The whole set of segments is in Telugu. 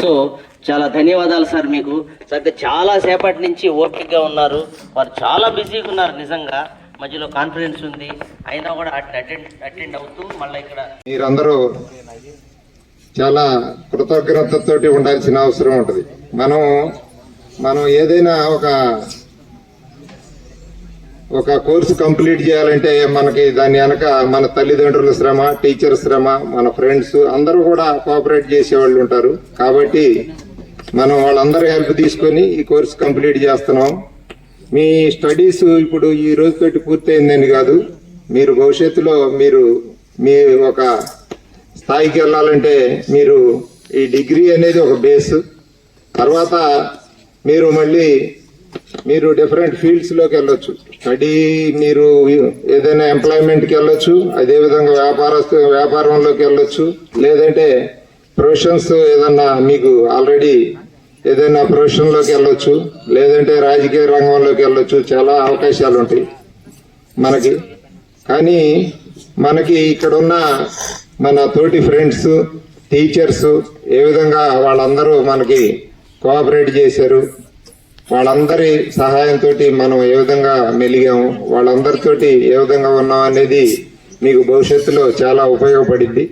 సో చాలా ధన్యవాదాలు సార్ మీకు. సరిగ్గా చాలా సేపటి నుంచి ఓపికగా ఉన్నారు. వారు చాలా బిజీగా ఉన్నారు నిజంగా. మధ్యలో కాన్ఫిడెన్స్ ఉంది. అయినా కూడా అటెండ్ అటెండ్ అవుతూ మళ్ళీ ఇక్కడ మీరందరూ చాలా కృతజ్ఞతతోటి ఉండాల్సిన అవసరం ఉంటుంది. మనం మనం ఏదైనా ఒక ఒక కోర్సు కంప్లీట్ చేయాలంటే మనకి దాని వెనక మన తల్లిదండ్రుల శ్రమ టీచర్ శ్రమ మన ఫ్రెండ్స్ అందరూ కూడా కోఆపరేట్ చేసేవాళ్ళు ఉంటారు. కాబట్టి మనం వాళ్ళందరి హెల్ప్ తీసుకొని ఈ కోర్సు కంప్లీట్ చేస్తున్నాం. మీ స్టడీస్ ఇప్పుడు ఈ రోజు తోటి పూర్తయిందని కాదు. మీరు భవిష్యత్తులో మీరు మీ ఒక స్థాయికి వెళ్ళాలంటే మీరు ఈ డిగ్రీ అనేది ఒక బేస్. తర్వాత మీరు మళ్ళీ మీరు డిఫరెంట్ ఫీల్డ్స్లోకి వెళ్ళొచ్చు. స్టడీ మీరు ఏదైనా ఎంప్లాయ్మెంట్కి వెళ్ళొచ్చు అదేవిధంగా వ్యాపారస్తు వ్యాపారంలోకి వెళ్ళొచ్చు. లేదంటే ప్రొఫెషన్స్ ఏదన్నా మీకు ఆల్రెడీ ఏదైనా ప్రొఫెషన్లోకి వెళ్ళొచ్చు లేదంటే రాజకీయ రంగంలోకి వెళ్ళొచ్చు చాలా అవకాశాలు ఉంటాయి మనకి. కానీ మనకి ఇక్కడ ఉన్న మన తోటి ఫ్రెండ్స్ టీచర్స్ ఏ విధంగా వాళ్ళందరూ మనకి కోఆపరేట్ చేశారు వాళ్ళందరి సహాయంతో మనం ఏ విధంగా మెలిగాము వాళ్ళందరితోటి ఏ విధంగా ఉన్నాం అనేది మీకు భవిష్యత్తులో చాలా ఉపయోగపడింది.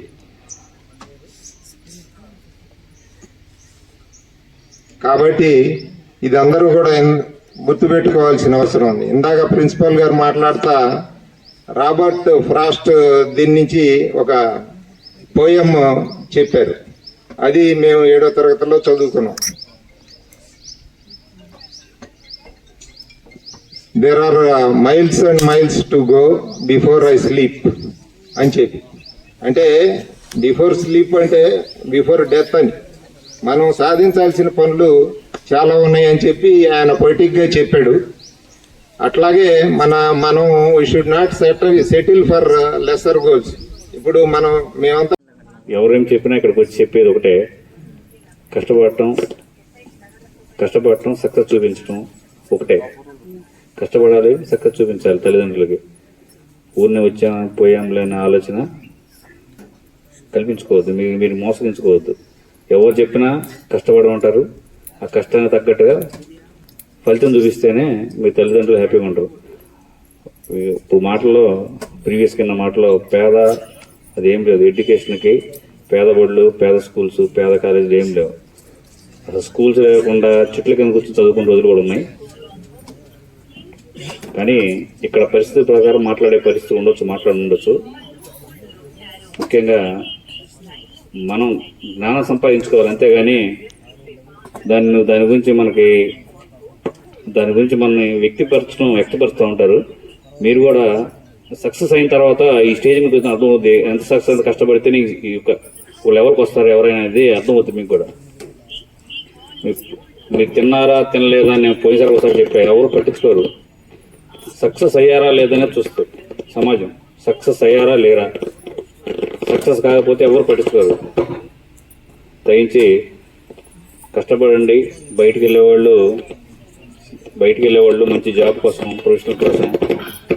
కాబట్టి ఇది అందరూ కూడా గుర్తుపెట్టుకోవాల్సిన అవసరం ఉంది. ఇందాక ప్రిన్సిపాల్ గారు మాట్లాడుతా రాబర్ట్ ఫ్రాస్ట్ దీని నుంచి ఒక పోయం చెప్పారు. అది మేము ఏడో తరగతిలో చదువుకున్నాం. There are miles and miles to go before I sleep అని చెప్పి. అంటే బిఫోర్ స్లీప్ అంటే బిఫోర్ డెత్ అని. మనం సాధించాల్సిన పనులు చాలా ఉన్నాయని చెప్పి ఆయన పొలిటిక్గా చెప్పాడు. అట్లాగే మన మనం we should not settle settle for lesser goals ఇప్పుడు మనం మేమంతా ఎవరేం చెప్పినా ఇక్కడికి వచ్చి చెప్పేది ఒకటే. కష్టపడటం కష్టపడటం సక్సెస్ చూపించడం ఒకటే. కష్టపడాలి చక్కగా చూపించాలి తల్లిదండ్రులకి. ఊరిని వచ్చాం పోయాంలే అనే ఆలోచన కల్పించుకోవద్దు మీరు మీరు మోసగించుకోవద్దు. ఎవరు చెప్పినా కష్టపడమంటారు ఆ కష్టానికి తగ్గట్టుగా ఫలితం చూపిస్తేనే మీ తల్లిదండ్రులు హ్యాపీగా ఉంటారు ఇప్పుడు మాటల్లో ప్రీవియస్ కింద మాటలో పేద అదేం లేదు. ఎడ్యుకేషన్కి పేద బడులు పేద స్కూల్స్ పేద కాలేజీలు ఏం లేవు. అసలు స్కూల్స్ లేకుండా చెట్ల కింద కూర్చొని చదువుకునే రోజులు కూడా ఉన్నాయి. కానీ ఇక్కడ పరిస్థితి ప్రకారం మాట్లాడే పరిస్థితి ఉండొచ్చు మాట్లాడి ఉండొచ్చు. ముఖ్యంగా మనం జ్ఞానం సంపాదించుకోవాలి అంతేగాని దాన్ని దాని గురించి మనకి దాని గురించి మనని వ్యక్తిపరచడం వ్యక్తపరుస్తూ ఉంటారు. మీరు కూడా సక్సెస్ అయిన తర్వాత ఈ స్టేజ్ మీద కూర్చొని అర్థమవుద్ది ఎంత సక్సెస్ ఎంత కష్టపడితే నీకు ఈ యొక్క లెవెల్కి వస్తారు ఎవరైనా అనేది అర్థమవుతుంది మీకు కూడా. మీరు తిన్నారా తినలేదా అని నేను పోయినసారి ఒకసారి చెప్పారు ఎవరు పట్టించుకోరు. సక్సెస్ అయ్యారా లేదనే చూస్తారు సమాజం. సక్సెస్ అయ్యారా లేరా? సక్సెస్ కాకపోతే ఎవరు పట్టించుకోరు? దయించి కష్టపడండి. బయటికి వెళ్ళేవాళ్ళు బయటికి వెళ్ళేవాళ్ళు మంచి జాబ్ కోసం ప్రొఫెషనల్ కోసం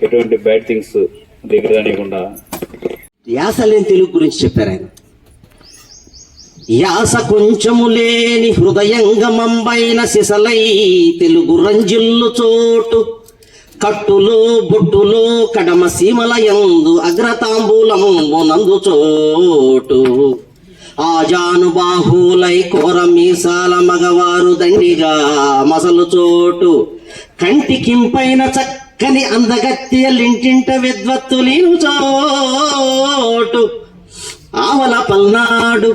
ఎటువంటి బ్యాడ్ థింగ్స్ దగ్గర రానివ్వకుండా యాస లేని తెలుగు గురించి చెప్పారు ఆయన. యాస కొంచెము లేని హృదయంగమంబైన సిసలై తెలుగు రంజిల్లు చోటు కట్టులో బొట్టులో కడమ సీమల యందు అగ్రతాంబూలము నందు చోటు ఆజానుబాహులై కోర మీసాల మగవారు దండిగా మసలు చోటు కంటికింపైన చక్కని అందగత్యలింటింట విద్వత్తులీను చోటు ఆవల పల్నాడు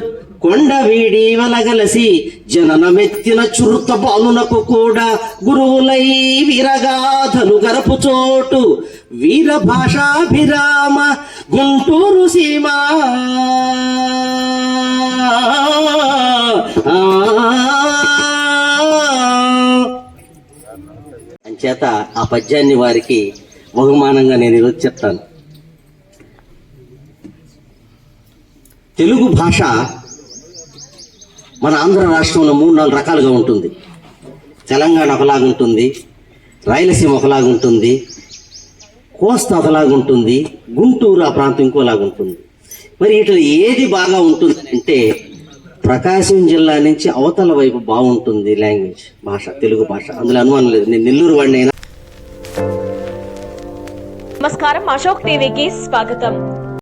కొండ వీడి వలగలసి జననమెత్తిన చురుత బాలునకు కూడా గురువులై వీరగాథలు గరపుచోటు. వీర భాషాభిరామ గుంటూరు సీమా. అంచేత ఆ పద్యాన్ని వారికి బహుమానంగా నేను ఈరోజు చెప్తాను. తెలుగు భాష మన ఆంధ్ర రాష్ట్రంలో మూడు నాలుగు రకాలుగా ఉంటుంది. తెలంగాణ ఒకలాగా ఉంటుంది రాయలసీమ ఒకలాగా ఉంటుంది కోస్తా ఒకలాగా ఉంటుంది గుంటూరు ఆ ప్రాంతం ఇంకోలాగా ఉంటుంది. మరి ఇట్లా ఏది బాగా ఉంటుంది అంటే ప్రకాశం జిల్లా నుంచి అవతల వైపు బాగుంటుంది లాంగ్వేజ్ భాష తెలుగు భాష. అందులో అనుమానం లేదు. నేను నెల్లూరు వాడినైనా. అయినా నమస్కారం. అశోక్ టీవీకి స్వాగతం.